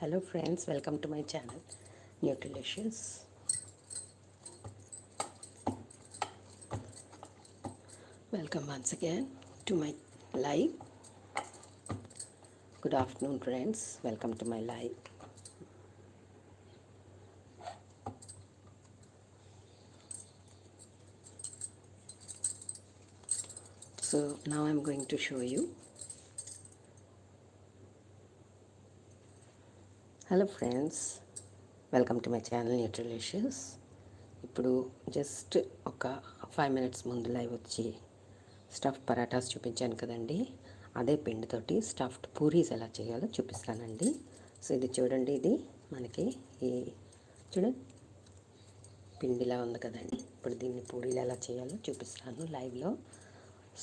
Hello friends, welcome to my channel Nutrilicious. Welcome once again to my live. Good afternoon friends, welcome to my live. So now I'm going to show you hello friends welcome to my channel Nutrilicious ఇప్పుడు just ఒక five minutes ముందు live వచ్చి stuff parathas చూపించాను కదండి. అదే పిండితోటి stuffed puris ఎలా చేయాలో చూపిస్తానండి. సో ఇది చూడండి ఇది మనకి ఈ చూడండి పిండిలా ఉంది కదండి. ఇప్పుడు దీన్ని పూరీలు ఎలా చేయాలో చూపిస్తాను లైవ్లో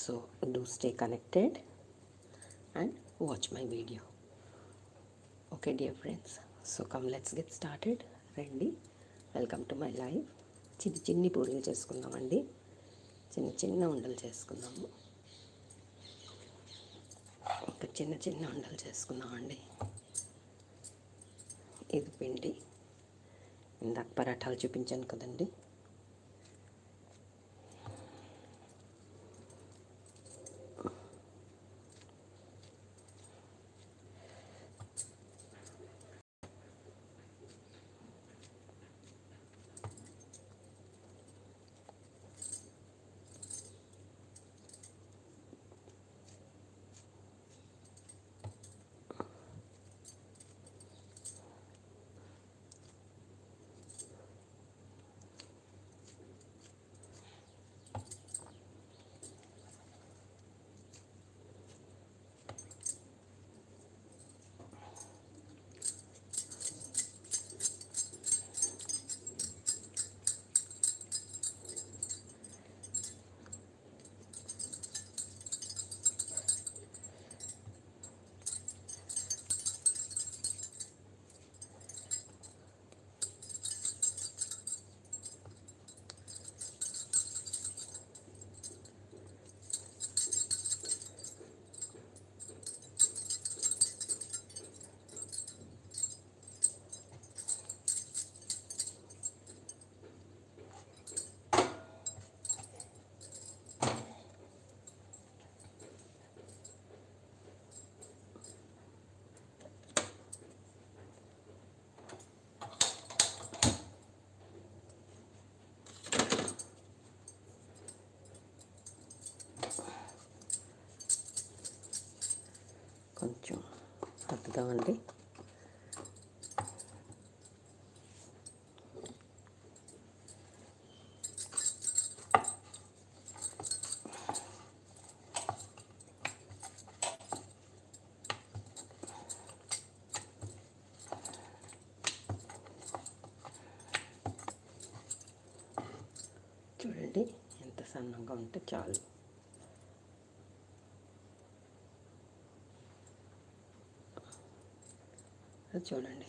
so do stay connected and watch my video okay dear friends so come let's get started రండి వెల్కమ్ టు మై లైఫ్ చిన్ని చిన్ని పూరీలు చేసుకుందామండి చిన్న చిన్న ఉండలు చేసుకుందాము. ఇంకా చిన్న చిన్న ఉండలు చేసుకుందామండి ఇది పిండి. ఇందాక పరాఠాలు చూపించాను కదండి. కొంచెం అద్దుదామండి చూడండి ఎంత సన్నంగా ఉంటే చాలు. చూడండి.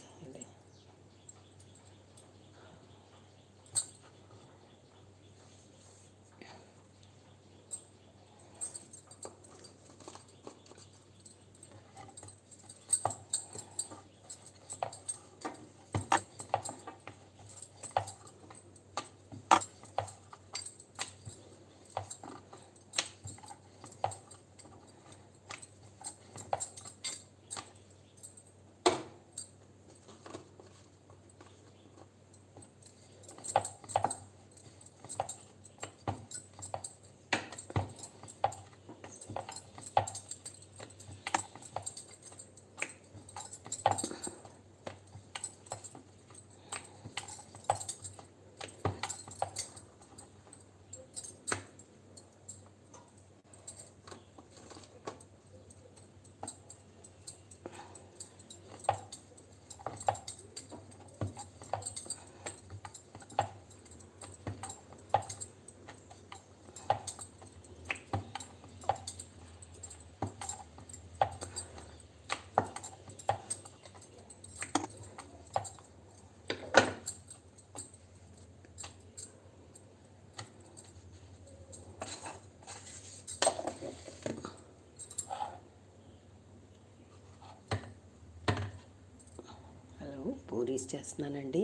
పూరీస్ చేస్తున్నానండి.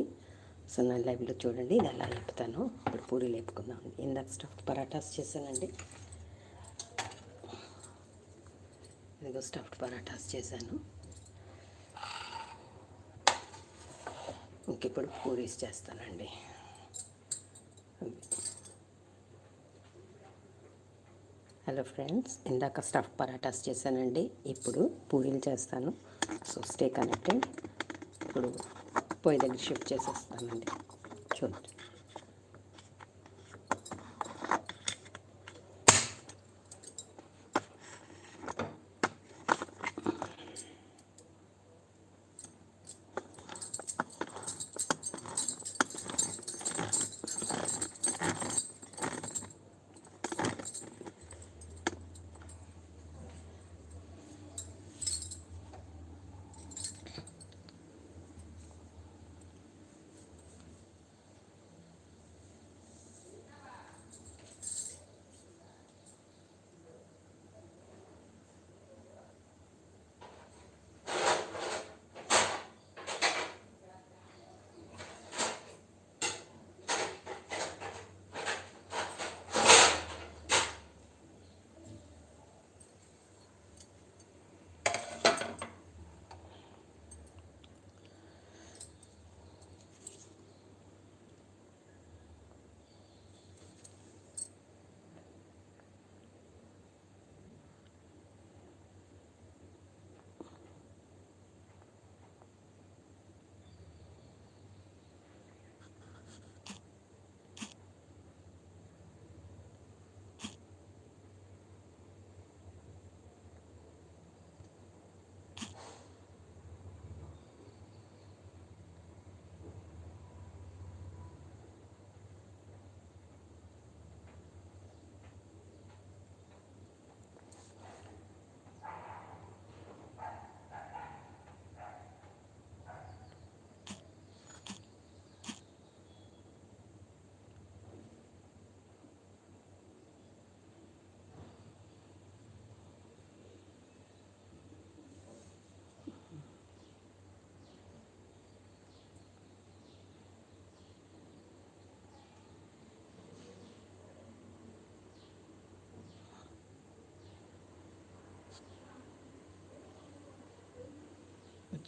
సో నా లైవ్లో చూడండి ఇది ఎలా లేపుతాను. ఇప్పుడు పూరీ లేపుకుందాం. ఇందాక స్టఫ్ పరాటాస్ చేశానండి. ఇదిగో స్టఫ్డ్ పరాటాస్ చేశాను. ఇంక ఇప్పుడు పూరీస్ చేస్తానండి. హలో ఫ్రెండ్స్ ఇందాక స్టఫ్ పరాటాస్ చేశానండి. ఇప్పుడు పూరీలు చేస్తాను. సో స్టే కనెక్టెడ్ ఇప్పుడు పొయ్యి దగ్గర షిఫ్ట్ చేసేస్తానండి. చూడండి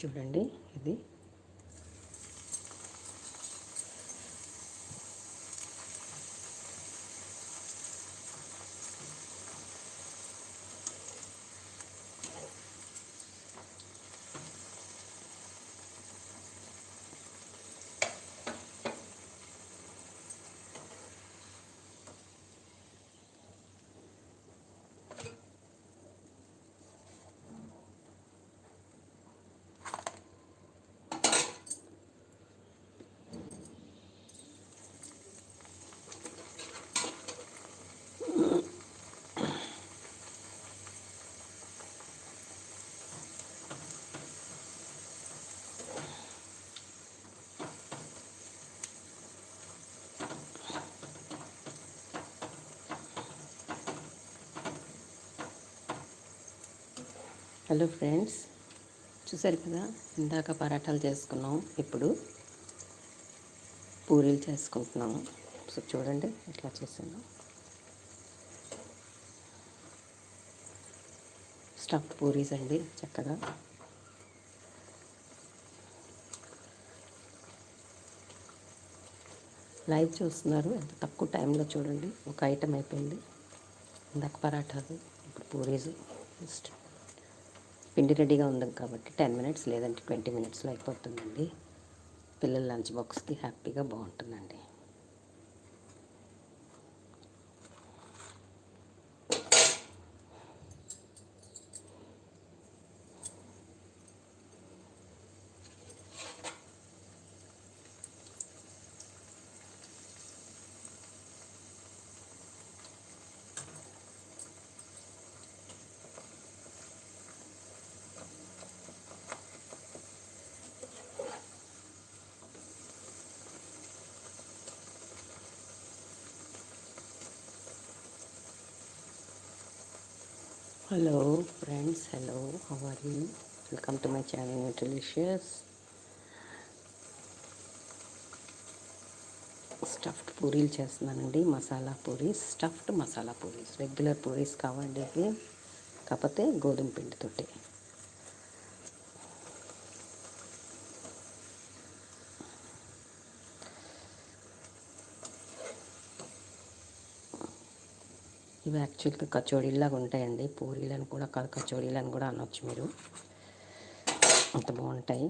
చూడండి ఇది. Hello friends. చూసారు కదా ఇందాక పరాటాలు చేసుకున్నాం. ఇప్పుడు పూరీలు చేసుకుంటున్నాము. సో చూడండి ఎట్లా చేసాను స్టఫ్ పూరీస్ అండి చక్కగా. లైవ్ చూస్తున్నారు ఎంత తక్కువ టైంలో చూడండి. ఒక ఐటెం అయిపోయింది. ఇందాక పరాటాలు ఇప్పుడు పూరీస్ జస్ట్ పిండి రెడీగా ఉంది కాబట్టి టెన్ మినిట్స్ లేదంటే ట్వంటీ మినిట్స్లో అయిపోతుందండి. పిల్లల లంచ్ బాక్స్కి హ్యాపీగా బాగుంటుందండి. Hello friends hello are you welcome to my channel Nutrilicious stuffed పూరీలు చేస్తున్నానండి. మసాలా పూరీస్ స్టఫ్డ్ మసాలా పూరీస్ రెగ్యులర్ పూరీస్ కావండి కాకపోతే గోధుమ పిండితోటి. ఇవి యాక్చువల్గా కచోడీలాగా ఉంటాయండి. పూరీలను కూడా కాదు కచోడీలను కూడా అనొచ్చు మీరు. అంత బాగుంటాయి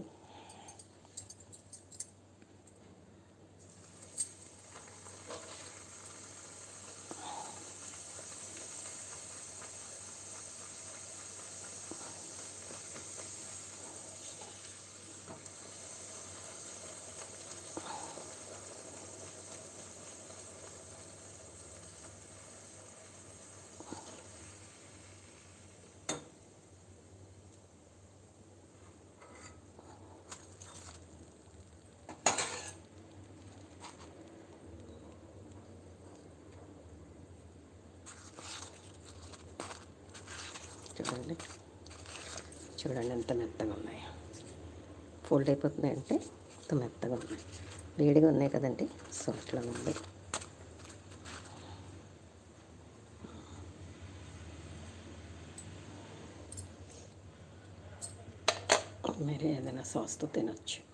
చూడండి చూడండి ఎంత మెత్తగా ఉన్నాయి. ఫోల్డ్ అయిపోతున్నాయి అంటే ఎంత మెత్తగా ఉన్నాయి. వేడిగా ఉన్నాయి కదండి సో అట్లా ఉంది. మీరు ఏదైనా సాస్తో తినొచ్చు.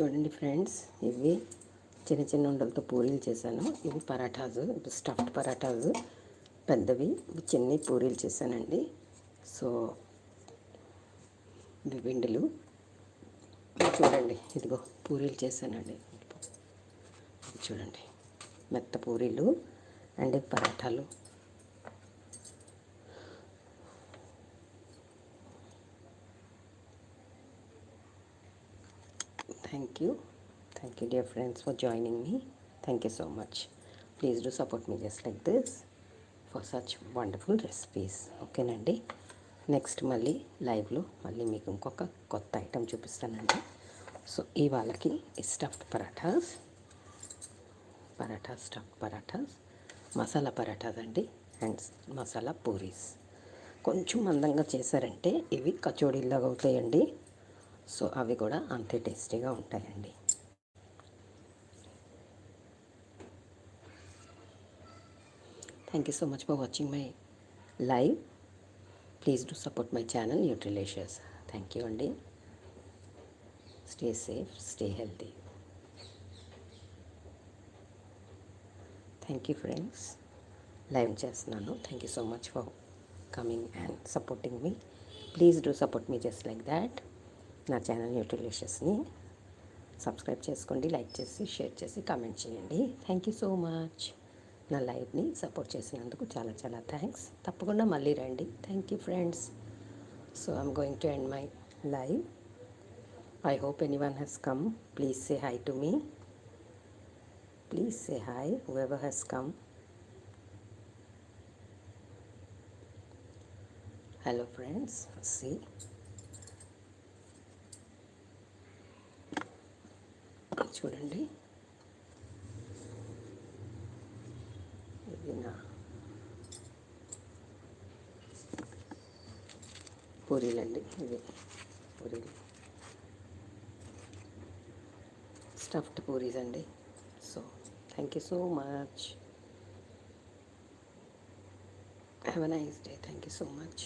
చూడండి ఫ్రెండ్స్ ఇవి చిన్న చిన్న ఉండలతో పూరీలు చేశాను. ఇవి పరాఠాస్ స్టఫ్డ్ పరాఠాస్ పెద్దవి ఇవి చిన్న పూరీలు చేశానండి. సో ఇవి పిండిలు చూడండి ఇదిగో పూరీలు చేశానండి. చూడండి మెత్త పూరీలు అండ్ పరాఠాలు. Thank you. Thank you, dear friends, for joining me. Thank you so much. Please do support me just like this for such wonderful recipes. ఓకేనండి నెక్స్ట్ మళ్ళీ లైవ్లో మళ్ళీ మీకు ఇంకొక కొత్త ఐటెం చూపిస్తానండి సో ఇవాళకి స్టఫ్డ్ పరాఠాస్ పరాఠాస్ స్టఫ్డ్ పరాఠాస్ మసాలా పరాఠాస్ అండి అండ్ మసాలా పూరీస్ కొంచెం మందంగా చేశారంటే ఇవి కచోడీలాగా అవుతాయండి సో అవి కూడా అంతే టేస్టీగా ఉంటాయండి. Thank you so much for watching my live please do support my channel Nutrilicious thank you అండి. Stay safe stay healthy thank you friends live చేస్తున్నాను. Thank you so much for coming and supporting me please do support me just like that నా channel న్యూట్రిలిషియస్ని subscribe చేసుకోండి like చేసి share చేసి comment చేయండి. Thank you so much నా లైఫ్ని support చేసినందుకు చాలా చాలా థ్యాంక్స్ తప్పకుండా మళ్ళీ రండి. Thank you friends so I'm going to end my live I hope anyone has come please say hi to me please say hi whoever has come hello friends. See? చూడండి. ఇది నా పూరీలండి ఇవి. పూరీలు. స్టఫ్డ్ పూరీస్ అండి. So thank you so much. Have a nice day thank you so much